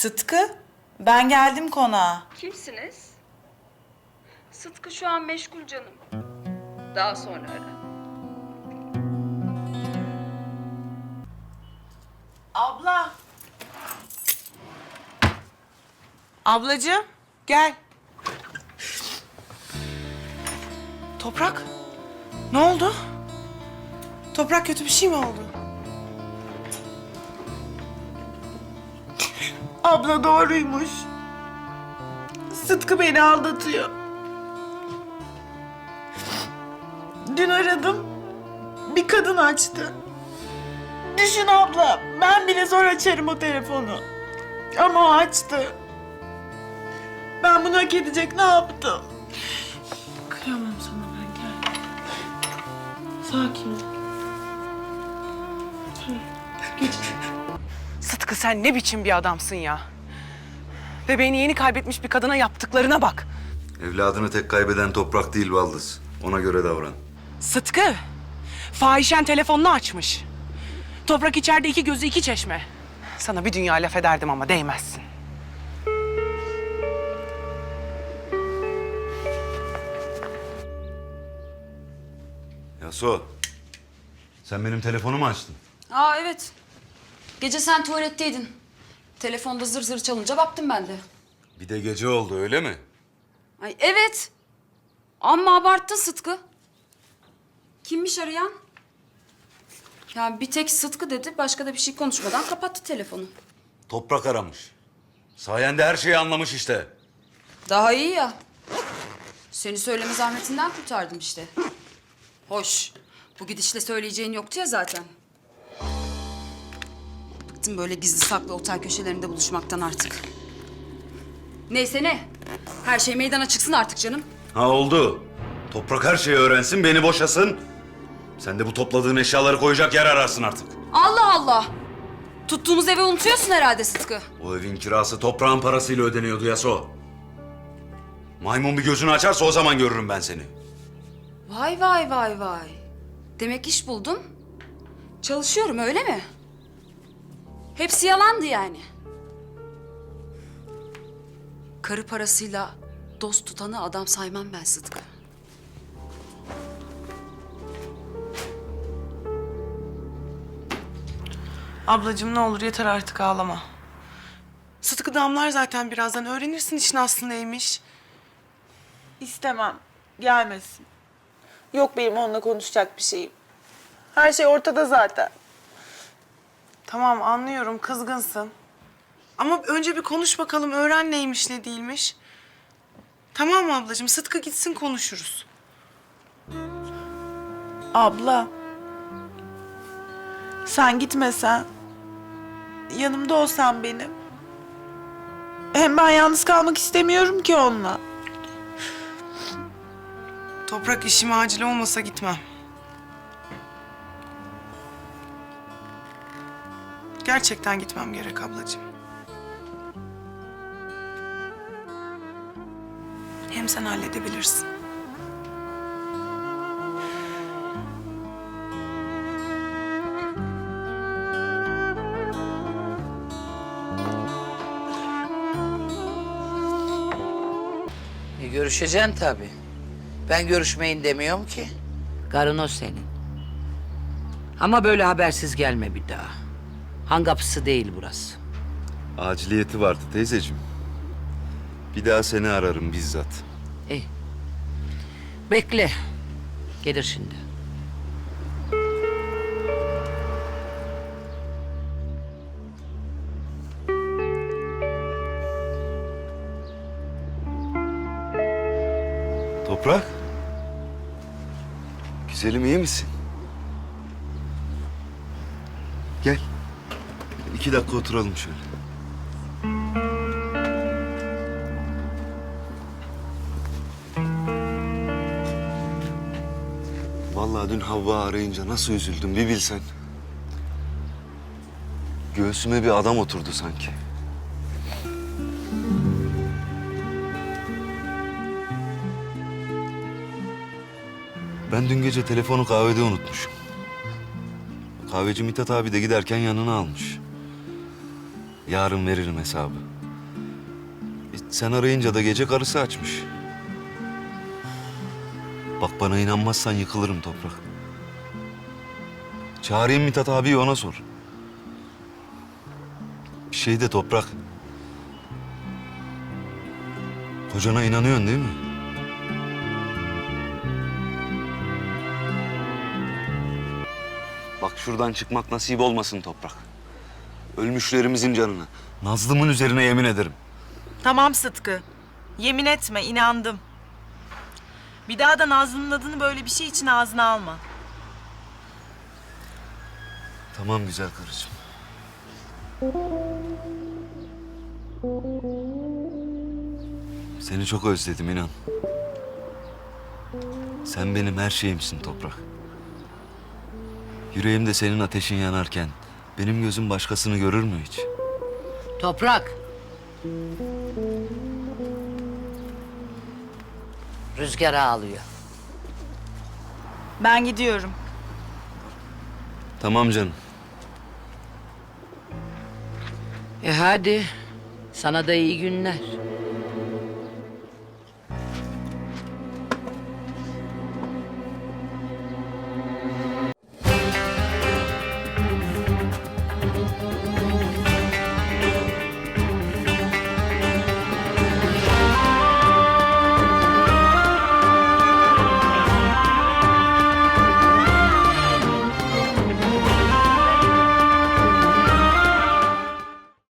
Sıtkı, ben geldim konağa. Kimsiniz? Sıtkı şu an meşgul canım. Daha sonra ara. Abla. Ablacığım, gel. Toprak, ne oldu? Toprak kötü bir şey mi oldu? Abla doğruymuş. Sıtkı beni aldatıyor. Dün aradım. Bir kadın açtı. Düşün abla, ben bile zor açarım o telefonu. Ama o açtı. Ben bunu hak edecek ne yaptım? Kıyamam sana ben gel. Sakin ol. Sıtkı sen ne biçim bir adamsın ya? Bebeğini yeni kaybetmiş bir kadına yaptıklarına bak. Evladını tek kaybeden toprak değil Baldız. Ona göre davran. Sıtkı, fahişen telefonunu açmış. Toprak içeride iki gözü iki çeşme. Sana bir dünya laf ederdim ama değmezsin. Yaso, sen benim telefonumu açtın. Aa evet. Gece sen tuvaletteydin. Telefonda zır zır çalınca baktım ben de. Bir de gece oldu öyle mi? Ay evet. Amma abarttın Sıtkı. Kimmiş arayan? Ya bir tek Sıtkı dedi, başka da bir şey konuşmadan kapattı telefonu. Toprak aramış. Sayende her şeyi anlamış işte. Daha iyi ya. Seni söyleme zahmetinden kurtardım işte. Hoş. Bu gidişle söyleyeceğin yoktu ya zaten. Bıktım böyle gizli saklı otel köşelerinde buluşmaktan artık. Neyse ne. Her şey meydana çıksın artık canım. Ha oldu. Toprak her şeyi öğrensin, beni boşasın. Sen de bu topladığın eşyaları koyacak yer ararsın artık. Allah Allah. Tuttuğumuz evi unutuyorsun herhalde Sıtkı. O evin kirası toprağın parasıyla ödeniyordu Yaso. Maymun bir gözünü açarsa o zaman görürüm ben seni. Vay vay vay vay. Demek iş buldun. Çalışıyorum öyle mi? Hepsi yalandı yani. Karı parasıyla dost tutanı adam saymam ben Sıtkı. Ablacığım ne olur yeter artık ağlama. Sıtkı damlar zaten birazdan. Öğrenirsin işin aslı neymiş. İstemem, gelmesin. Yok benim onunla konuşacak bir şeyim. Her şey ortada zaten. Tamam anlıyorum kızgınsın. Ama önce bir konuş bakalım öğren neymiş ne değilmiş. Tamam mı ablacığım? Sıtkı gitsin konuşuruz. Abla. Sen gitmesen. Yanımda olsan benim. Hem ben yalnız kalmak istemiyorum ki onunla. Toprak işim acil olmasa gitmem. Gerçekten gitmem gerek ablacığım. Hem sen halledebilirsin. E, görüşeceksin tabii. Ben görüşmeyin demiyorum ki. Karın o senin. Ama böyle habersiz gelme bir daha. Han kapısı değil burası. Aciliyeti vardı teyzeciğim. Bir daha seni ararım bizzat. İyi. Bekle. Gelir şimdi. Toprak. Güzelim iyi misin? Gel. İki dakika oturalım şöyle. Vallahi dün Havva arayınca nasıl üzüldüm bir bilsen. Göğsüme bir adam oturdu sanki. Ben dün gece telefonu kahvede unutmuşum. Kahveci Mithat abi de giderken yanına almış. Yarın veririm hesabı. E, Sen arayınca da gece karısı açmış. Bak bana inanmazsan yıkılırım toprak. Çağırayım Mithat abi ona sor. Bir şey de toprak. Kocana inanıyorsun değil mi? Bak şuradan çıkmak nasip olmasın toprak. Ölmüşlerimizin canına. Nazlımın üzerine yemin ederim. Tamam Sıtkı. Yemin etme, inandım. Bir daha da Nazlı'nın adını böyle bir şey için ağzına alma. Tamam güzel karıcığım. Seni çok özledim inan. Sen benim her şeyimsin toprak. Yüreğimde senin ateşin yanarken benim gözüm başkasını görür mü hiç? Toprak. Rüzgar ağlıyor. Ben gidiyorum. Tamam canım. E hadi. Sana da iyi günler.